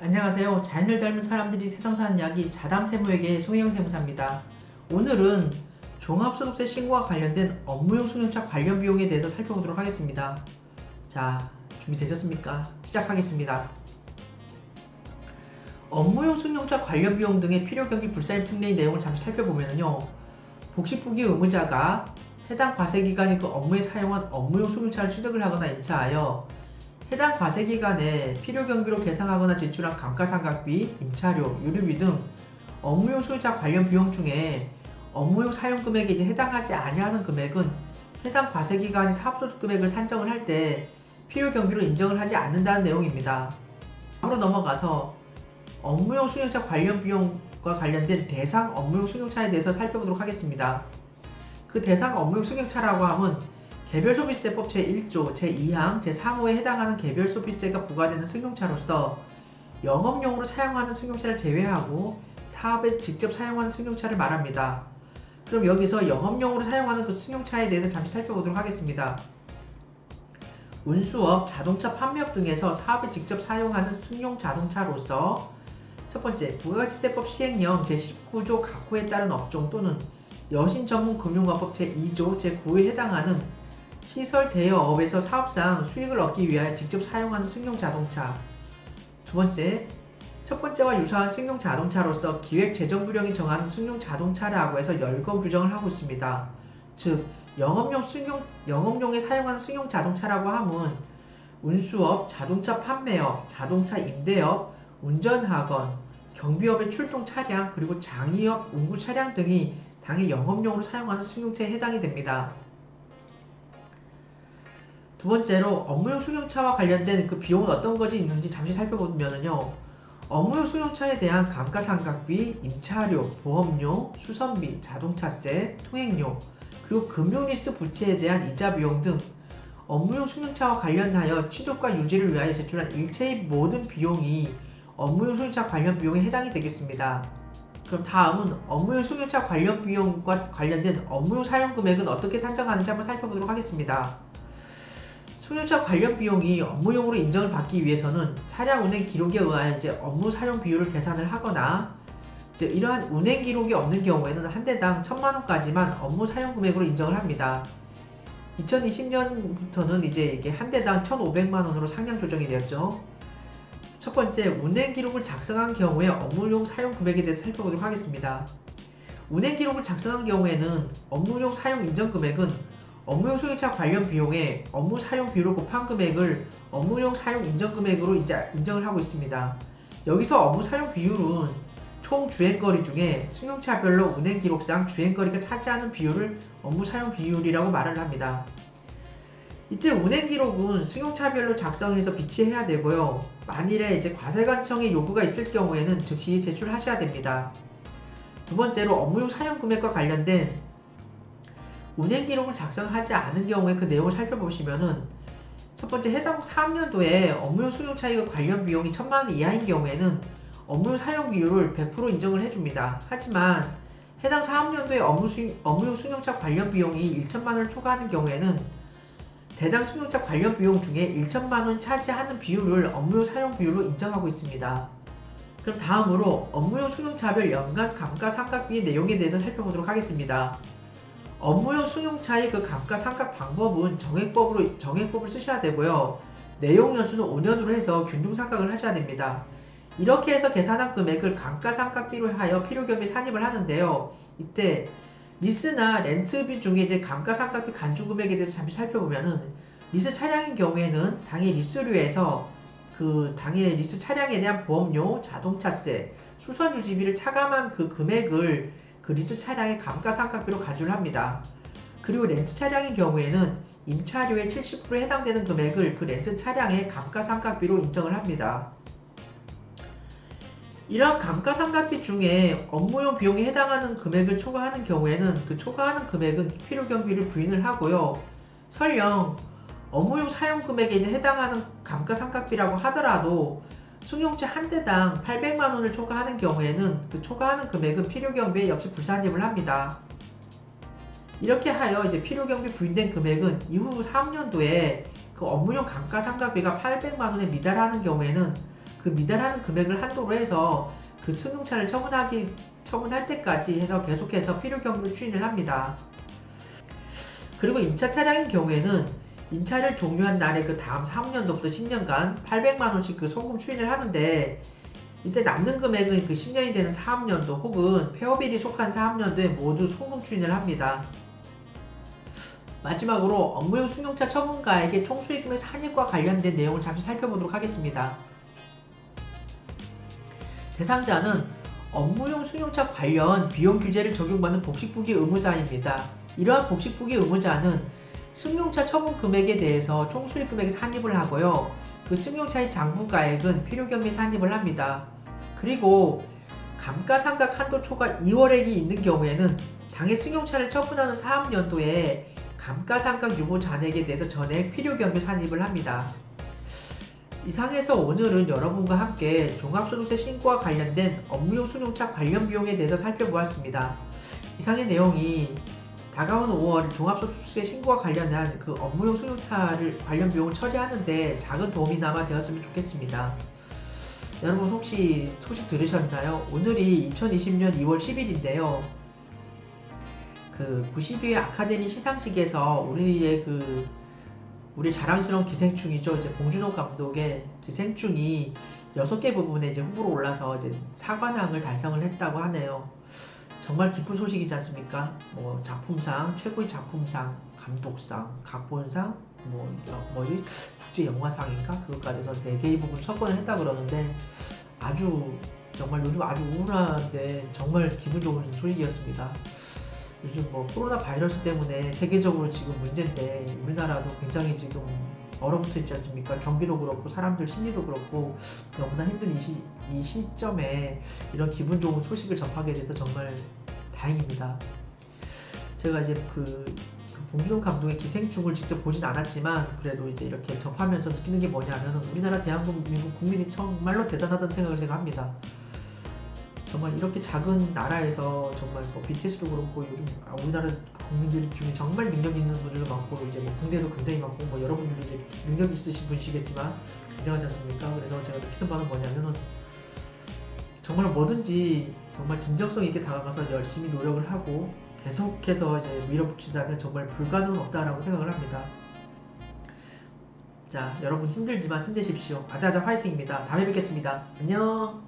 안녕하세요. 자연을 닮은 사람들이 세상 사는 이야기 자담 세무에게 송혜영 세무사입니다. 오늘은 종합소득세 신고와 관련된 업무용 승용차 관련 비용에 대해서 살펴보도록 하겠습니다. 자, 준비되셨습니까? 시작하겠습니다. 업무용 승용차 관련 비용 등의 필요 경비 불사입 특례의 내용을 잠시 살펴보면요. 복식부기 의무자가 해당 과세기간이 그 업무에 사용한 업무용 승용차를 취득을 하거나 임차하여 해당 과세 기간에 필요 경비로 계상하거나 지출한 감가상각비, 임차료, 유류비 등 업무용 소유자 관련 비용 중에 업무용 사용 금액에 이제 해당하지 아니하는 금액은 해당 과세 기간이 사업소득 금액을 산정을 할 때 필요 경비로 인정을 하지 않는다는 내용입니다. 다음으로 넘어가서 업무용 승용차 관련 비용과 관련된 대상 업무용 승용차에 대해서 살펴보도록 하겠습니다. 그 대상 업무용 승용차라고 하면 개별 소비세법 제1조 제2항 제3호에 해당하는 개별 소비세가 부과되는 승용차로서 영업용으로 사용하는 승용차를 제외하고 사업에서 직접 사용하는 승용차를 말합니다. 그럼 여기서 영업용으로 사용하는 그 승용차에 대해서 잠시 살펴보도록 하겠습니다. 운수업, 자동차 판매업 등에서 사업에 직접 사용하는 승용 자동차로서 첫 번째, 부가가치세법 시행령 제19조 각호에 따른 업종 또는 여신 전문 금융관법 제2조 제9에 해당하는 시설 대여업에서 사업상 수익을 얻기 위하여 직접 사용하는 승용 자동차. 두 번째, 첫 번째와 유사한 승용 자동차로서 기획 재정 부령이 정하는 승용 자동차라고 해서 열거 규정을 하고 있습니다. 즉, 영업용 승용 영업용에 사용하는 승용 자동차라고 함은 운수업, 자동차 판매업, 자동차 임대업, 운전학원, 경비업의 출동 차량, 그리고 장의업, 운구 차량 등이 당의 영업용으로 사용하는 승용차에 해당이 됩니다. 두 번째로 업무용 승용차와 관련된 그 비용은 어떤 것이 있는지 잠시 살펴보면은요. 업무용 승용차에 대한 감가상각비, 임차료, 보험료, 수선비, 자동차세, 통행료, 그리고 금융리스 부채에 대한 이자 비용 등 업무용 승용차와 관련하여 취득과 유지를 위하여 제출한 일체의 모든 비용이 업무용 승용차 관련 비용에 해당이 되겠습니다. 그럼 다음은 업무용 승용차 관련 비용과 관련된 업무용 사용 금액은 어떻게 산정하는지 한번 살펴보도록 하겠습니다. 승용차 관련 비용이 업무용으로 인정을 받기 위해서는 차량 운행 기록에 의하여 이제 업무 사용 비율을 계산을 하거나 이제 이러한 운행 기록이 없는 경우에는 한 대당 천만 원까지만 업무 사용 금액으로 인정을 합니다. 2020년부터는 이제 이게 한 대당 1,500만 원으로 상향 조정이 되었죠. 첫 번째, 운행 기록을 작성한 경우에 업무용 사용 금액에 대해서 살펴보도록 하겠습니다. 운행 기록을 작성한 경우에는 업무용 사용 인정 금액은 업무용 소유차 관련 비용에 업무 사용 비율을 곱한 금액을 업무용 사용 인정 금액으로 인정을 하고 있습니다. 여기서 업무 사용 비율은 총 주행거리 중에 승용차별로 운행 기록상 주행거리가 차지하는 비율을 업무 사용 비율이라고 말을 합니다. 이때 운행 기록은 승용차별로 작성해서 비치해야 되고요. 만일에 이제 과세관청의 요구가 있을 경우에는 즉시 제출하셔야 됩니다. 두 번째로 업무용 사용 금액과 관련된 운행 기록을 작성하지 않은 경우에 그 내용을 살펴보시면은 첫 번째 해당 사업년도에 업무용 승용차의 관련 비용이 천만 원 이하인 경우에는 업무용 사용 비율을 100% 인정을 해줍니다. 하지만 해당 사업년도에 업무 수, 업무용 승용차 관련 비용이 1천만 원을 초과하는 경우에는 대당 승용차 관련 비용 중에 1천만 원 차지하는 비율을 업무용 사용 비율로 인정하고 있습니다. 그럼 다음으로 업무용 승용차별 연간 감가상각비의 내용에 대해서 살펴보도록 하겠습니다. 업무용 승용차의 그 감가 상각 방법은 정액법으로 정액법을 쓰셔야 되고요. 내용 연수는 5년으로 해서 균등 상각을 하셔야 됩니다. 이렇게 해서 계산한 금액을 감가상각비로 하여 필요경비 산입을 하는데요. 이때 리스나 렌트비 중에 이제 감가상각비 간주 금액에 대해서 잠시 살펴보면은 리스 차량인 경우에는 당해 리스료에서 그 당해 리스 차량에 대한 보험료, 자동차세, 수선 유지비를 차감한 그 금액을 그 리스 차량의 감가상각비로 간주를 합니다. 그리고 렌트 차량인 경우에는 임차료의 70%에 해당되는 금액을 그 렌트 차량의 감가상각비로 인정을 합니다. 이러한 감가상각비 중에 업무용 비용에 해당하는 금액을 초과하는 경우에는 그 초과하는 금액은 필요 경비를 부인을 하고요. 설령 업무용 사용 금액에 해당하는 감가상각비라고 하더라도 승용차 한 대당 800만 원을 초과하는 경우에는 그 초과하는 금액은 필요 경비에 역시 불산입을 합니다. 이렇게 하여 이제 필요 경비 부인된 금액은 이후 3년도에 그 업무용 감가상각비가 800만 원에 미달하는 경우에는 그 미달하는 금액을 한도로 해서 그 승용차를 처분하기 처분할 때까지 해서 계속해서 필요 경비를 추인을 합니다. 그리고 임차 차량인 경우에는 임차를 종료한 날의 그 다음 3년도부터 10년간 800만 원씩 그 소금 추인을 하는데 이때 남는 금액은 그 10년이 되는 사업년도 혹은 폐업일이 속한 사업년도에 모두 소금 추인을 합니다. 마지막으로 업무용 승용차 처분가액의 총수익금의 산입과 관련된 내용을 잠시 살펴보도록 하겠습니다. 대상자는 업무용 승용차 관련 비용 규제를 적용받는 복식부기 의무자입니다. 이러한 복식부기 의무자는 승용차 처분 금액에 대해서 총수익 금액에 산입을 하고요. 그 승용차의 장부가액은 필요경비에 산입을 합니다. 그리고 감가상각 한도 초과 2월액이 있는 경우에는 당해 승용차를 처분하는 사업연도에 감가상각 유무 잔액에 대해서 전액 필요경비 산입을 합니다. 이상해서 오늘은 여러분과 함께 종합소득세 신고와 관련된 업무용 승용차 관련 비용에 대해서 살펴보았습니다. 이상의 내용이 다가오는 5월 종합소득세 신고와 관련한 그 업무용 승용차를 관련 비용을 처리하는데 작은 도움이나마 되었으면 좋겠습니다. 여러분 혹시 소식 들으셨나요? 오늘이 2020년 2월 10일인데요. 그 92회 아카데미 시상식에서 우리의 그 우리 자랑스러운 기생충이죠. 이제 봉준호 감독의 기생충이 6개 부분에 이제 후보로 올라서 이제 사관왕을 달성을 했다고 하네요. 정말 기쁜 소식이지 않습니까? 뭐 작품상, 최고의 작품상, 감독상, 각본상, 뭐 여- 뭐지 국제 영화상인가 그것까지 해서 네 개의 부분 석권을 했다 그러는데 아주 정말 요즘 아주 우울한데 정말 기분 좋은 소식이었습니다. 요즘 뭐 코로나 바이러스 때문에 세계적으로 지금 문제인데 우리나라도 굉장히 지금 얼어붙어 있지 않습니까? 경기도 그렇고 사람들 심리도 그렇고 너무나 힘든 이, 시, 이 시점에 이런 기분 좋은 소식을 접하게 돼서 정말 다행입니다. 제가 이제 그, 그 봉준호 감독의 기생충을 직접 보진 않았지만 그래도 이제 이렇게 접하면서 느끼는 게 뭐냐면 우리나라 대한민국 국민이 정말로 대단하다는 생각을 제가 합니다. 정말 이렇게 작은 나라에서 정말 뭐 BTS도 그렇고 요즘 아, 우리나라 국민들 중에 정말 능력 있는 분들도 많고 이제 뭐 국내도 굉장히 많고 뭐 여러분들도 이제 능력 있으신 분이시겠지만 굉장하지 않습니까? 그래서 제가 느끼는 바는 뭐냐면은 정말 뭐든지 정말 진정성 있게 다가가서 열심히 노력을 하고 계속해서 이제 밀어붙인다면 정말 불가능은 없다라고 생각을 합니다. 자, 여러분 힘들지만 힘내십시오. 아자아자 화이팅입니다. 다음에 뵙겠습니다. 안녕.